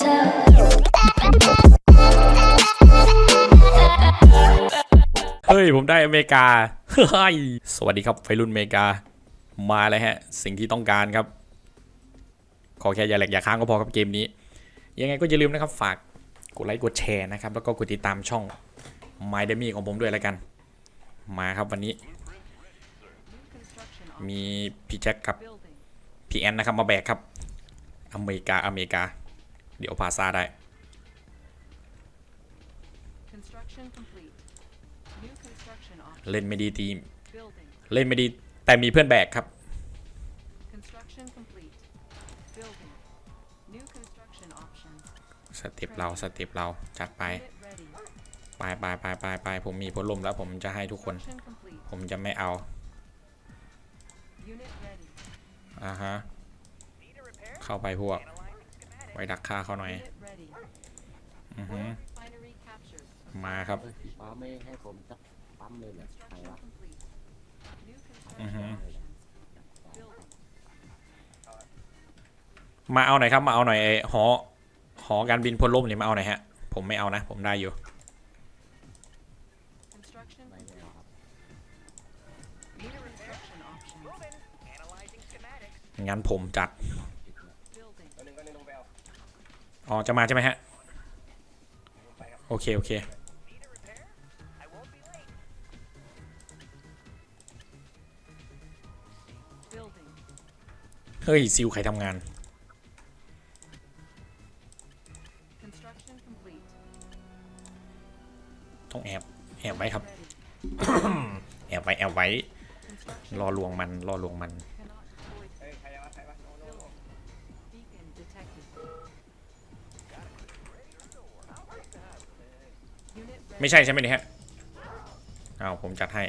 เฮ้ย ผมได้อเมริกา เฮ้ย สวัสดีครับไฟรุ่นอเมริกา มาแล้วฮะ สิ่งที่ต้องการครับ ขอแค่อย่าแหลกอย่าค้างก็พอครับเกมนี้ ยังไงก็อย่าลืมนะครับฝากกดไลค์กดแชร์นะครับ แล้วก็กดติดตามช่อง My d e m y ของผมด้วยแล้วกัน มาครับวันนี้ มีพี่แจ็คกับพี่แอนนะครับมาแบกครับ อเมริกาอเมริกา เดี๋ยวพาซาได้ Construction complete. New construction option. เล่นไม่ดีตี Building. เล่นไม่ดีแต่มีเพื่อนแบกครับ Construction complete. Building. New construction option. สเต็ปเราสเต็ปเราจัดไป Unit ready. ไปไปไปไปไปผมมีพัดลมแล้วผมจะให้ทุกคน Construction complete. ผมจะไม่เอา Unit ready. อ่าฮะ เข้าไปพวก ไว้ดักฆ่าเขาหน่อย Unit ready. อือฮึ Oil refinery captured. มาครับเฮ้ยป้าไม่ให้ผมสักปั๊มเลยเหรอใคร Construction วะ complete. New construction Mhm. options. Building. มาเอาหน่อยครับมาเอาหน่อยไอ้หอหอการบินพลล่มนี่มาเอาหน่อยฮะ ผมไม่เอานะ ผมได้อยู่ Construction ไม่ไม่ complete. เอาครับ New construction options. งั้นผมจัด Building. อ๋อ จะมาใช่ไหมฮะ โอเค โอเค เฮ้ย ซิลใครทำงาน ต้องแอบ แอบไว้ครับ แอบไว้ แอบไว้ รอลวงมัน รอลวงมัน ไม่ใช่ใช่ไหมเนี่ยฮะเอาผมจัดให้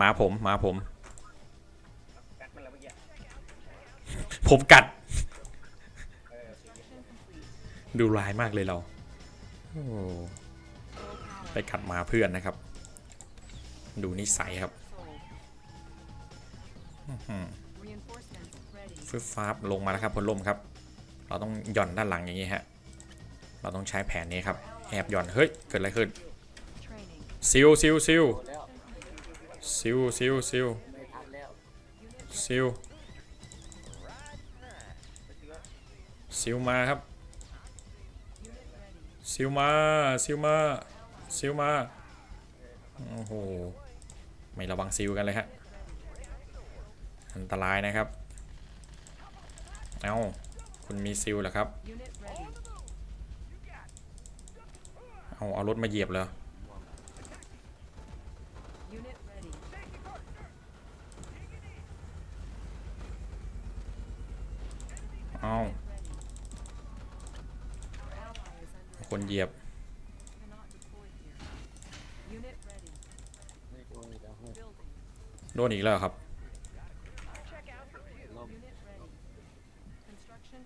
มาผมมาผม ผมกัด ดูร้ายมากเลยเราไปกัดมาเพื่อนนะครับ ดูนิสัยครับ ฟึบฟ้าบลงมาแล้วครับพลล่มครับ เราต้องหย่อนด้านหลังอย่างนี้ฮะ เราต้องใช้แผนนี้ครับแอบหย่อนเฮ้ยเกิดอะไรขึ้นซิลซิลซิลโดนแล้วซิลซิลซิลไม่ทันแล้วซิลซิลมาครับซิลมาซิลมาซิลมาโอ้โหไม่ระวังซิลกันเลยฮะอันตรายนะครับ เอา้คุณมีซิลเหรอครับ เอา เอารถมาเหยียบเลยเอาคนเหยียบ โดนอีกแล้วครับ ลม Unit ready. Construction complete.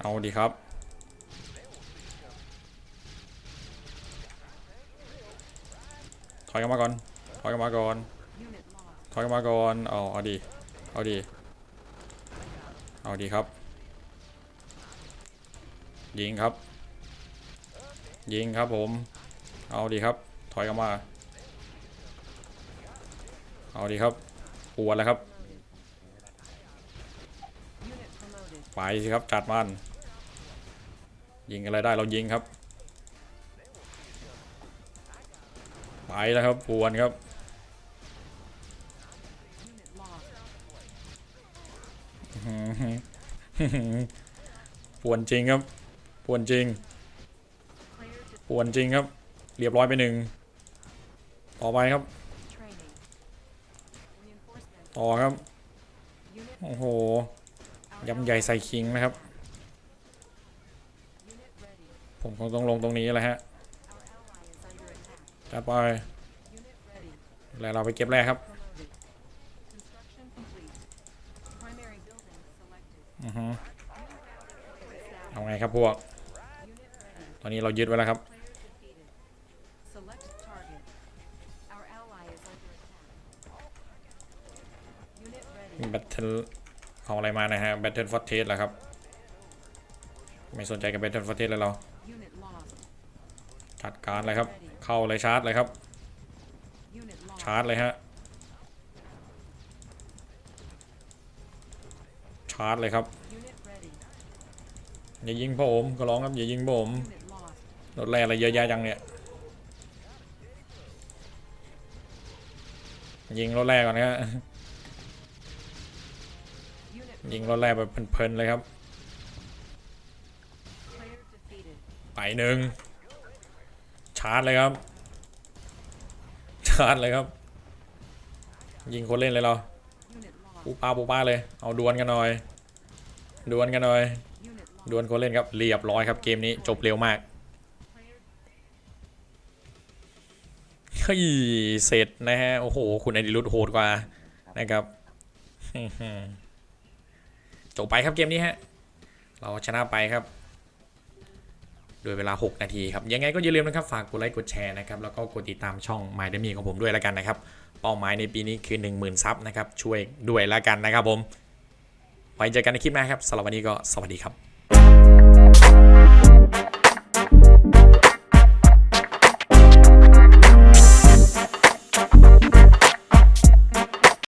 เอาดีครับ ถอยกันมาก่อน ถอยกันมาก่อน ถอยกันมาก่อน เอาเอาดี เอาดี เอาดีครับ ยิงครับ ยิงครับผม เอาดีครับ ถอยกันมา เอาดีครับปวดแล้วครับ ไปสิครับจัดมัน ยิงอะไรได้เรายิงครับ ไปแล้วครับปวนครับ Unit lost. ปวนจริงครับปวนจริง Cleared to ปวนจริงครับ เรียบร้อยไปหนึ่ง ต่อไปครับ ต่อครับ โอ้โหยำใหญ่ใส่คิงนะครับ ผมคงต้องลงตรงนี้แหละฮะจัดอยแล้วเราไปเก็บแรกครับอือฮึเอาไงครับพวก ตอนนี้เรายึดไว้แล้วครับ แบตเทิลเอาอะไรมานะฮะ แบตเทิลฟอร์เทสแล้วครับ ไม่สนใจกับแบตเทิลฟอร์เทสแล้วเรา จัดการเลยครับ เข้าเลยชาร์จเลยครับ Unit lost. ชาร์จเลยฮะ ชาร์จเลยครับ Unit ready. อย่ายิงผมก็ร้องครับอย่ายิงผม Unit lost. รถแร่อะไรเยอะแยะจังเนี่ย ยิงรถแร่ก่อนนะฮะ Unit ยิงรถแร่แบบเพลินๆเลยครับ ไปหนึ่งชาร์จเลยครับ ชาร์จเลยครับ ยิงคนเล่นเลยเราปูป้าปูป้าเลย เอาดวลกันหน่อย ดวลกันหน่อย ดวลคนเล่นครับ เรียบร้อยครับเกมนี้จบเร็วมากเฮ้ยเสร็จนะฮะ โอ้โห คุณอดิรุธโหดกว่านะครับ จบไปครับเกมนี้ฮะ เราชนะไปครับ โดยเวลา 6 นาทีครับ ยังไงก็อย่าลืมนะครับ ฝากกดไลค์กดแชร์นะครับ แล้วก็กดติดตามช่อง My d e m y ของผมด้วยแล้วกันนะครับ เป้าหมายในปีนี้คือ 10,000 ซับนะครับ ช่วยด้วยแล้วกันนะครับผม ไว้เจอกันในคลิปหน้าครับสำหรับวันนี้ก็สวัสดีครับ